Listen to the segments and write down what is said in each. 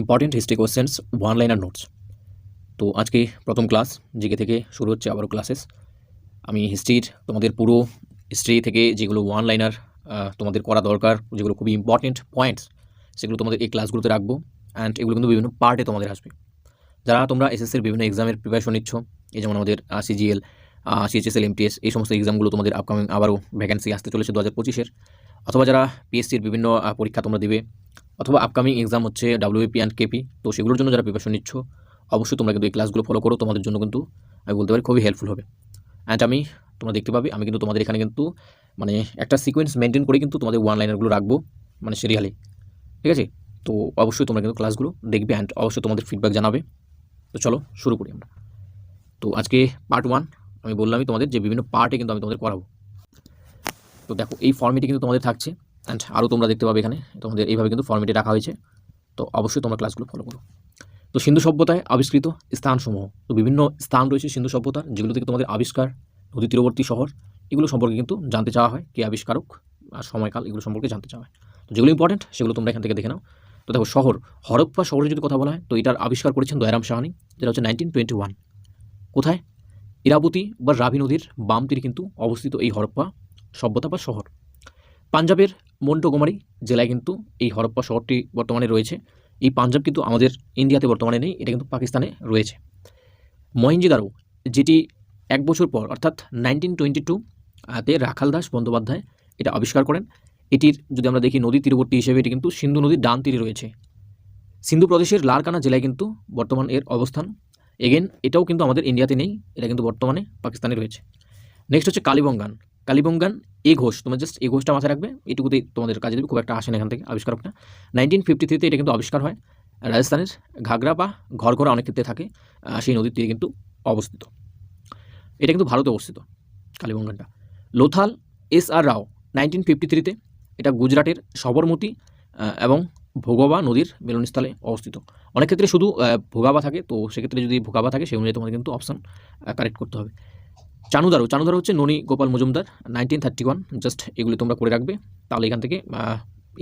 Important history questions one liner notes তো আজকে প্রথম ক্লাস জিকে থেকে শুরু হচ্ছে আবারও ক্লাসেস আমি হিস্ট্রির তোমাদের পুরো হিস্ট্রি থেকে যেগুলো ওয়ান লাইনার তোমাদের করা দরকার, যেগুলো খুবই ইম্পর্টেন্ট পয়েন্টস সেগুলো তোমাদের এই ক্লাসগুলোতে রাখব। অ্যান্ড এগুলো কিন্তু বিভিন্ন পার্টে তোমাদের আসবে। যারা তোমরা এসএসসির বিভিন্ন এক্সামের প্রিপারেশন নিচ্ছ, এই যেমন আমাদের সিজিএল সিএচএসএল এমটিএস এই সমস্ত এক্সামগুলো তোমাদের আপকামিং আবারও ভ্যাকেন্সি আসতে চলেছে দু হাজার পঁচিশের। অথবা যারা পিএসসির বিভিন্ন পরীক্ষা তোমরা দিবে অথবা আপকামিং এক্সাম হচ্ছে ডাব্লিউপি অ্যান্ড কেপি তো সেগুলোর জন্য যারা প্রিপারেশন নিচ্ছ, অবশ্যই তোমরা কিন্তু এই ক্লাসগুলো ফলো করো, তোমাদের জন্য কিন্তু আমি বলতে পারি খুবই হেল্পফুল হবে। অ্যান্ড আমি, তোমরা দেখতে পাবে, আমি কিন্তু তোমাদের এখানে কিন্তু মানে একটা সিকোয়েন্স মেনটেন করে কিন্তু তোমাদের ওয়ান লাইনারগুলো রাখব মানে সিরিয়ালি ঠিক আছে? তো অবশ্যই তোমরা কিন্তু ক্লাসগুলো দেখবে অ্যান্ড অবশ্যই তোমাদের ফিডব্যাক জানাবে। তো চলো শুরু করি আমরা। তো আজকে পার্ট ওয়ান আমি বললামই তোমাদের যে বিভিন্ন পার্টে কিন্তু আমি তোমাদের করাবো। তো দেখো, এই ফর্মেটে কিন্তু তোমাদের থাকছে অ্যান্ড আরও তোমরা দেখতে পাবে এখানে, তোমাদের এইভাবে কিন্তু ফর্মেটে রাখা হয়েছে। তো অবশ্যই তোমরা ক্লাসগুলো ফলো করো। তো সিন্ধু সভ্যতায় আবিষ্কৃত স্থানসমূহ, তো বিভিন্ন স্থান রয়েছে সিন্ধু সভ্যতার, যেগুলো থেকে তোমাদের আবিষ্কার, নদী তীরবর্তী শহর, এগুলো সম্পর্কে কিন্তু জানতে চাওয়া হয়, কে আবিষ্কারক আর সময়কাল এগুলো সম্পর্কে জানতে চাওয়া হয়। তো যেগুলো ইম্পর্টেন্ট সেগুলো তোমরা এখান থেকে দেখে নাও। তো দেখো, শহর, হরপ্পা শহরের যদি কথা বলা হয়, তো এটার আবিষ্কার করেছেন দয়ারাম সাহানি, যেটা হচ্ছে নাইনটিন টোয়েন্টি ওয়ান কোথায়? ইরাবতী বা রাভি নদীর বাম তীরে কিন্তু অবস্থিত এই হরপ্পা সভ্যতা বা শহর। পাঞ্জাবের মন্টোগোমারি জেলায় কিন্তু এই হরপ্পা শহরটি বর্তমানে রয়েছে। এই পাঞ্জাব কিন্তু আমাদের ইন্ডিয়াতে বর্তমানে নেই, এটা কিন্তু পাকিস্তানে রয়েছে। মহিঞ্জিদারো, যেটি এক বছর পর, অর্থাৎ নাইনটিন টোয়েন্টি টু তে রাখাল দাস বন্দ্যোপাধ্যায় এটা আবিষ্কার করেন। এটির যদি আমরা দেখি নদী তীরবর্তী হিসেবে, এটি কিন্তু সিন্ধু নদীর ডান তীরে রয়েছে। সিন্ধু প্রদেশের লারকানা জেলায় কিন্তু বর্তমান এর অবস্থান। এগেন, এটাও কিন্তু আমাদের ইন্ডিয়াতে নেই, এটা কিন্তু বর্তমানে পাকিস্তানে রয়েছে। নেক্সট হচ্ছে কালীবঙ্গান। কালীবঙ্গান, এ ঘোষ, তোমার জাস্ট এ ঘোষটা মাথায় রাখবে, এটুকুতেই তোমাদের কাজে দেবে, খুব একটা আসে না এখান থেকে আবিষ্কারকটা নাইনটিন ফিফটি থ্রিতে এটা কিন্তু আবিষ্কার হয়, রাজস্থানের ঘাগরা বা ঘর ঘরঘরা অনেক ক্ষেত্রে থাকে সেই নদীর তীরে কিন্তু অবস্থিত। এটা কিন্তু ভারতে অবস্থিত, কালীবঙ্গানটা। Lothal S R Rao nineteen fifty থ্রিতে এটা গুজরাটের সবরমতী এবং ভোগবা নদীর মিলনস্থলে অবস্থিত। অনেক ক্ষেত্রে শুধু ভোগাবা থাকে, তো সেক্ষেত্রে যদি ভোগাবা থাকে, সেই অনুযায়ী তোমাদের কিন্তু অপশান কারেক্ট করতে হবে। চানুদারু চানুদারু হচ্ছে Noni Gopal Majumdar nineteen thirty one just এগুলি তোমরা করে রাখবে। তাহলে এখান থেকে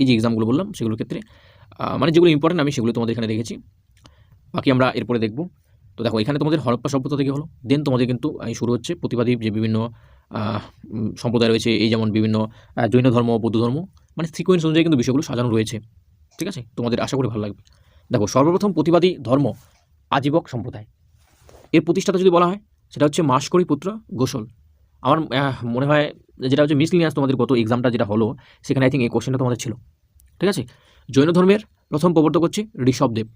এই যে এক্সামগুলো বললাম, সেগুলোর ক্ষেত্রে মানে যেগুলো ইম্পর্টেন্ট আমি সেগুলো তোমাদের এখানে দেখেছি। বাকি আমরা এরপরে দেখব। তো দেখো, এখানে তোমাদের হরপ্পা সভ্যতা থেকে হলো। দেন তোমাদের কিন্তু শুরু হচ্ছে প্রতিবাদী যে বিভিন্ন সম্প্রদায় রয়েছে, এই যেমন বিভিন্ন জৈন ধর্ম, বৌদ্ধ ধর্ম মানে সিকোয়েন্স অনুযায়ী কিন্তু বিষয়গুলো সাজানো রয়েছে। ঠিক আছে? তোমাদের আশা করি ভালো লাগবে। দেখো, সর্বপ্রথম প্রতিবাদী ধর্ম, আজীবক সম্প্রদায়। এর প্রতিষ্ঠাতা যদি বলা হয় সেটা হচ্ছে মাসকরি পুত্র গোসল। আমার মনে হয় যেটা হচ্ছে মিসলিনিয়াস তোমাদের গত এক্সামটা যেটা হলো, সেখানে আই থিঙ্ক এই কোশ্চেনটা তোমাদের ছিল। ঠিক আছে? জৈন ধর্মের প্রথম প্রবর্তক হচ্ছে ঋষভদেব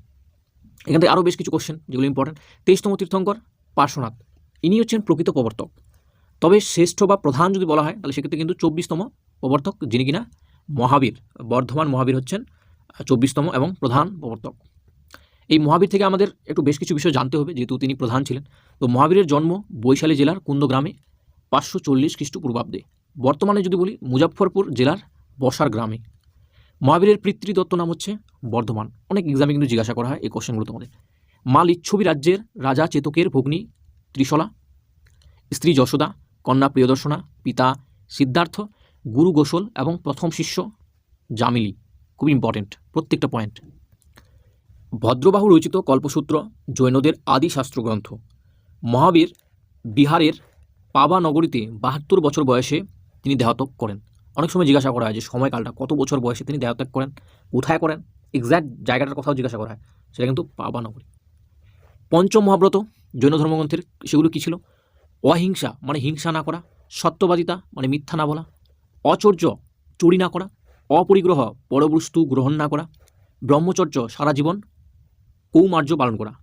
এখান থেকে আরও বেশ কিছু কোশ্চেন যেগুলো ইম্পর্টেন্ট তেইশতম তীর্থঙ্কর পার্শ্বনাথ। ইনি হচ্ছেন প্রকৃত প্রবর্তক। তবে শ্রেষ্ঠ বা প্রধান যদি বলা হয়, তাহলে সেক্ষেত্রে কিন্তু চব্বিশতম প্রবর্তক যিনি কিনা মহাবীর, বর্ধমান মহাবীর হচ্ছেন চব্বিশতম এবং প্রধান প্রবর্তক। এই মহাবীর থেকে আমাদের একটু বেশ কিছু বিষয় জানতে হবে, যেহেতু তিনি প্রধান ছিলেন। তো মহাবীরের জন্ম বৈশালী জেলার কুন্দগ্রামে পাঁচশো চল্লিশ খ্রিস্টপূর্বাব্দে। বর্তমানে যদি বলি, মুজাফফরপুর জেলার বসার গ্রামে। মহাবীরের পিতৃদত্ত নাম হচ্ছে বর্ধমান। অনেক এক্সামে কিন্তু জিজ্ঞাসা করা হয় এই কোশ্চেনগুলো তোমাদের। মা লিচ্ছবি রাজ্যের রাজা চেতকের ভগ্নী ত্রিশলা, স্ত্রী যশোদা, কন্যা প্রিয়দর্শনা, পিতা সিদ্ধার্থ, গুরু গোসল এবং প্রথম শিষ্য জামিলি। খুব ইম্পর্টেন্ট প্রত্যেকটা পয়েন্ট ভদ্রবাহু রচিত কল্পসূত্র, জৈনদের আদি শাস্ত্রগ্রন্থ। মহাবীর বিহারের পাবা নগরীতে বাহাত্তর বছর বয়সে তিনি দেহত্যাগ করেন। অনেক সময় জিজ্ঞাসা করা হয় যে, সময়কালটা কত বছর বয়সে তিনি দেহত্যাগ করেন? কোথায় করেন? এক্স্যাক্ট জায়গাটার কথাও জিজ্ঞাসা করা হয়। সেটা কিন্তু পাবা নগরী। পঞ্চম মহাব্রত, জৈন ধর্মগ্রন্থের সেগুলো কী ছিল? অহিংসা মানে হিংসা না করা, সত্যবাদিতা মানে মিথ্যা না বলা, অচর্য, চুরি না করা, অপরিগ্রহ, পরবস্তু গ্রহণ না করা, ব্রহ্মচর্য সারা জীবন কৌমার্য পালন করা।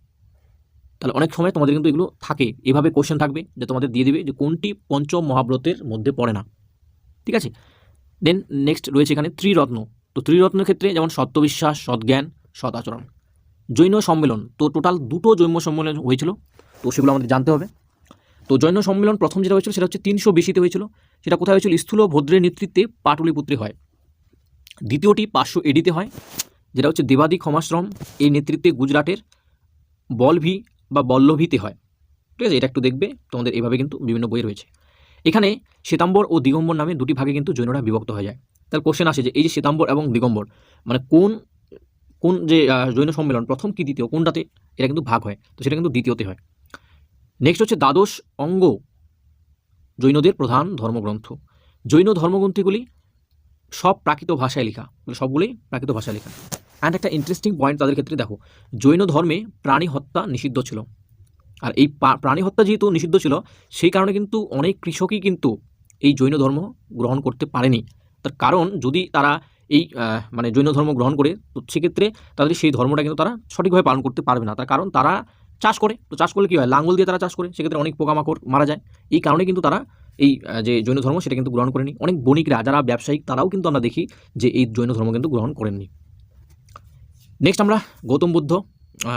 তাহলে অনেক সময় তোমাদের কিন্তু এগুলো থাকে। এভাবে কোশ্চেন থাকবে যে তোমাদের দিয়ে দিবে যে কোনটি পঞ্চম মহাব্রতের মধ্যে পড়ে না। ঠিক আছে? দেন নেক্সট রয়েছে এখানে ত্রিরত্ন। তো ত্রিরত্নের ক্ষেত্রে যেমন সত্যবিশ্বাস সৎজ্ঞান সৎ আচরণ জৈন সম্মেলন। তো টোটাল দুটো জৈন সম্মেলন হয়েছিল। তো সেগুলো আমাদের জানতে হবে। তো জৈন সম্মেলন প্রথম যেটা হয়েছিল সেটা হচ্ছে তিনশো বেশিতে হয়েছিল। সেটা কোথায় হয়েছিল? স্থূল ভদ্রের নেতৃত্বে পাটুলিপুত্রে হয়। দ্বিতীয়টি পাঁচশো এডিতে হয়। যেটা হচ্ছে দেবাদি ক্ষমাশ্রম, এই নেতৃত্বে গুজরাটের বলভি বা বল্লভীতে হয়। ঠিক আছে? এটা একটু দেখবে, তোমাদের এভাবে কিন্তু বিভিন্ন বই রয়েছে। এখানে শ্বেতাম্বর ও দিগম্বর নামে দুটি ভাগে কিন্তু জৈনরা বিভক্ত হয়ে যায়। তাহলে কোশ্চেন আসে যে, এই যে শ্বেতাম্বর এবং দিগম্বর মানে কোন কোন যে জৈন সম্মেলন, প্রথম কি, দ্বিতীয়, কোনটাতে এটা কিন্তু ভাগ হয়? তো সেটা কিন্তু দ্বিতীয়তে হয়। নেক্সট হচ্ছে দ্বাদশ অঙ্গ, জৈনদের প্রধান ধর্মগ্রন্থ। জৈন ধর্মগ্রন্থগুলি সব প্রাকৃত ভাষায় লেখা মানে সবগুলোই প্রাকৃত ভাষায় লেখা। অ্যান্ড একটা ইন্টারেস্টিং পয়েন্ট তাদের ক্ষেত্রে দেখো, জৈন ধর্মে প্রাণী হত্যা নিষিদ্ধ ছিল। আর এই প্রাণী হত্যা যেহেতু নিষিদ্ধ ছিল, সেই কারণে কিন্তু অনেক কৃষকই কিন্তু এই জৈন ধর্ম গ্রহণ করতে পারেনি। তার কারণ যদি তারা এই মানে জৈন ধর্ম গ্রহণ করে, তো সেক্ষেত্রে তাদের সেই ধর্মটা কিন্তু তারা সঠিকভাবে পালন করতে পারবে না। তার কারণ তারা চাষ করে, তো চাষ করলে কী হয়? লাঙ্গল দিয়ে তারা চাষ করে, সেক্ষেত্রে অনেক পোকামাকড় মারা যায়। এই কারণে কিন্তু তারা এই যে জৈন ধর্ম, সেটা কিন্তু গ্রহণ করেনি। অনেক বণিকরা, যারা ব্যবসায়িক, তারাও কিন্তু আমরা দেখি যে এই জৈন ধর্ম কিন্তু গ্রহণ করেননি। নেক্সট আমরা গৌতম বুদ্ধ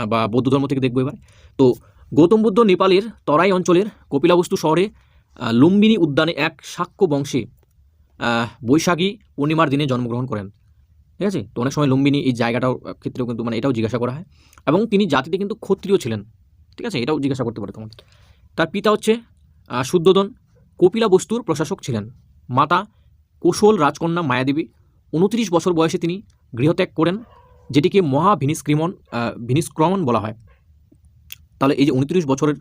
বা বৌদ্ধ ধর্ম থেকে দেখব এবার। তো গৌতম বুদ্ধ নেপালের তরাই অঞ্চলের কপিলাবস্তু শহরে লুম্বিনী উদ্যানে এক শাক্য বংশে বৈশাখী পূর্ণিমার দিনে জন্মগ্রহণ করেন। ঠিক আছে? তো অনেক সময় লুম্বিনী এই জায়গাটার ক্ষেত্রেও কিন্তু মানে এটাও জিজ্ঞাসা করা হয়। এবং তিনি জাতিতে কিন্তু ক্ষত্রিয় ছিলেন। ঠিক আছে? এটাও জিজ্ঞাসা করতে পারে তোমাদের। তার পিতা হচ্ছে আহ, শুদ্ধোদন কপিলা বস্তুর প্রশাসক ছিলেন। মাতা কৌশল রাজকন্যা মায়াদেবী। উনত্রিশ বছর বয়সে তিনি গৃহত্যাগ করেন। যেটিকে মহা ভিনিস্ক্রিমন ভিনিস্ক্রমণ বলা হয়। তাহলে এই যে উনত্রিশ বছরের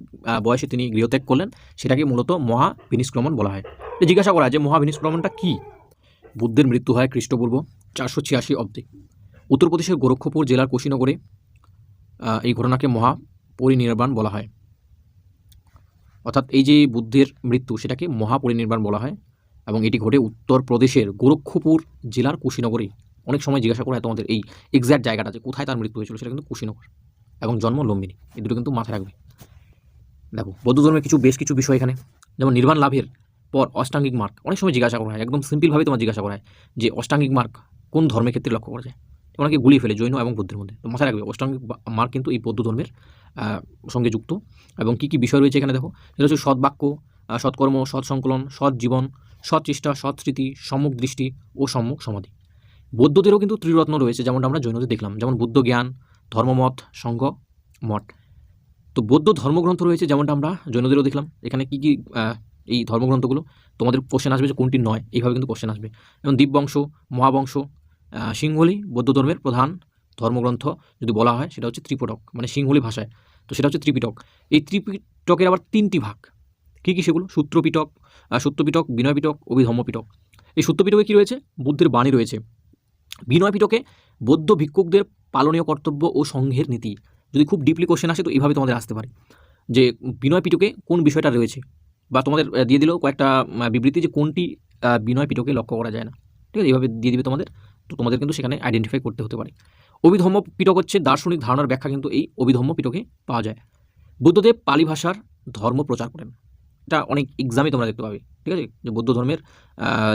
বয়সে তিনি গৃহত্যাগ করলেন, সেটাকে মূলত মহা ভিনিস্ক্রমণ বলা হয়। জিজ্ঞাসা করা যে মহা ভিনিস্ক্রমণটা কী? বুদ্ধের মৃত্যু হয় খ্রিস্টপূর্ব চারশো ছিয়াশি অব্দে। উত্তরপ্রদেশের গোরক্ষপুর জেলার কুশীনগরে এই ঘটনাকে মহা পরিনির্বাণ বলা হয়। অর্থাৎ এই যে বুদ্ধের মৃত্যু, সেটাকে মহাপরিনির্বাণ বলা হয় এবং এটি ঘটে উত্তরপ্রদেশের গোরক্ষপুর জেলার কুশীনগরে অনেক সময় জিজ্ঞাসা করা হয় তোমাদের এই এক্স্যাক্ট জায়গাটা যে কোথায় তার মৃত্যু হয়েছিল সেটা কিন্তু কুশীনগর এবং জন্ম লম্বিনী এই দুটো কিন্তু মাথায় রাখবে। দেখো বৌদ্ধ ধর্মের কিছু বেশ কিছু বিষয় এখানে। যেমন নির্বাণ লাভের পর অষ্টাঙ্গিক মার্ক অনেক সময় জিজ্ঞাসা করা হয় একদম সিম্পলভাবে তোমার জিজ্ঞাসা করা হয় যে অষ্টাঙ্গিক মার্ক কোন ধর্মের ক্ষেত্রে লক্ষ্য করা যায়? অনেকে গুলিয়ে ফেলে জৈন এবং বৌদ্ধের মধ্যে? তো মাথায় রাখবে অষ্টাঙ্গিক মার্ক কিন্তু এই বৌদ্ধ ধর্মের সঙ্গে যুক্ত। এবং কী কী বিষয় রয়েছে এখানে দেখো? সেটা হচ্ছে সৎবাক্য আহ, সৎকর্ম সৎ সংকলন সৎ জীবন সৎ চেষ্টা সৎ স্মৃতি সম্মুখ দৃষ্টি ও সম্মুখ সমাধি। বৌদ্ধদেরও কিন্তু ত্রিরত্ন রয়েছে যেমনটা আমরা জৈনদের দেখলাম যেমন বুদ্ধ জ্ঞান ধর্মমত সংঘ মঠ। তো বৌদ্ধ ধর্মগ্রন্থ রয়েছে যেমনটা আমরা জৈনদেরও দেখলাম। এখানে কী কী এই ধর্মগ্রন্থগুলো? তোমাদের কোশ্চেন আসবে যে কোনটি নয় এইভাবে কিন্তু কোশ্চেন আসবে। যেমন দীপবংশ মহাবংশ সিংহলি বৌদ্ধ ধর্মের প্রধান ধর্মগ্রন্থ যদি বলা হয় সেটা হচ্ছে ত্রিপিটক মানে সিংহলি ভাষায়। তো সেটা হচ্ছে ত্রিপিটক। এই ত্রিপিটকের আবার তিনটি ভাগ। কী কী সেগুলো? সূত্রপিটক আহ, সত্যপিটক বিনয়পিটক অভিধম্মপিটক। এই সত্যপিটকে কী রয়েছে? বুদ্ধের বাণী রয়েছে। বিনয়পিটকে বৌদ্ধ ভিক্ষুকদের পালনীয় কর্তব্য ও সংঘের নীতি। যদি খুব ডিপলি কোশ্চেন আসে তো এইভাবে তোমাদের আসতে পারে। যে বিনয় পিটকে কোন বিষয়টা রয়েছে? বা তোমাদের দিয়ে দিল কয়েকটা বিবৃতি যে কোনটি বিনয় পিটকে লক্ষ্য করা যায় না। ঠিক আছে? এইভাবে দিয়ে দিবে তোমাদের। তো তোমাদের কিন্তু সেখানে আইডেন্টিফাই করতে হতে পারে। অভিধম্ম পিটক হচ্ছে দার্শনিক ধারণার ব্যাখ্যা কিন্তু এই অভিধম্ম পিটকে পাওয়া যায়। বুদ্ধদেব পালি ভাষার ধর্ম প্রচার করেন। এটা অনেক এক্সামে তোমরা দেখতে পাবে, ঠিক আছে? যে বৌদ্ধ ধর্মের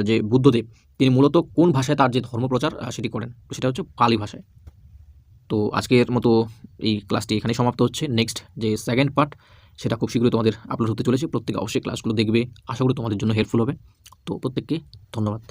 যে বুদ্ধদেব, তিনি মূলত কোন ভাষায় তার যে ধর্ম প্রচার সেটি করেন? সেটা হচ্ছে পালি ভাষায়। তো আজকের মতো এই ক্লাসটি এখানে সমাপ্ত হচ্ছে। নেক্সট যে সেকেন্ড পার্ট সেটা খুব শীঘ্রই তোমাদের আপলোড হতে চলেছে। প্রত্যেকে অবশ্যই ক্লাসগুলো দেখবে। আশা করি তোমাদের জন্য হেল্পফুল হবে। তো প্রত্যেককে ধন্যবাদ।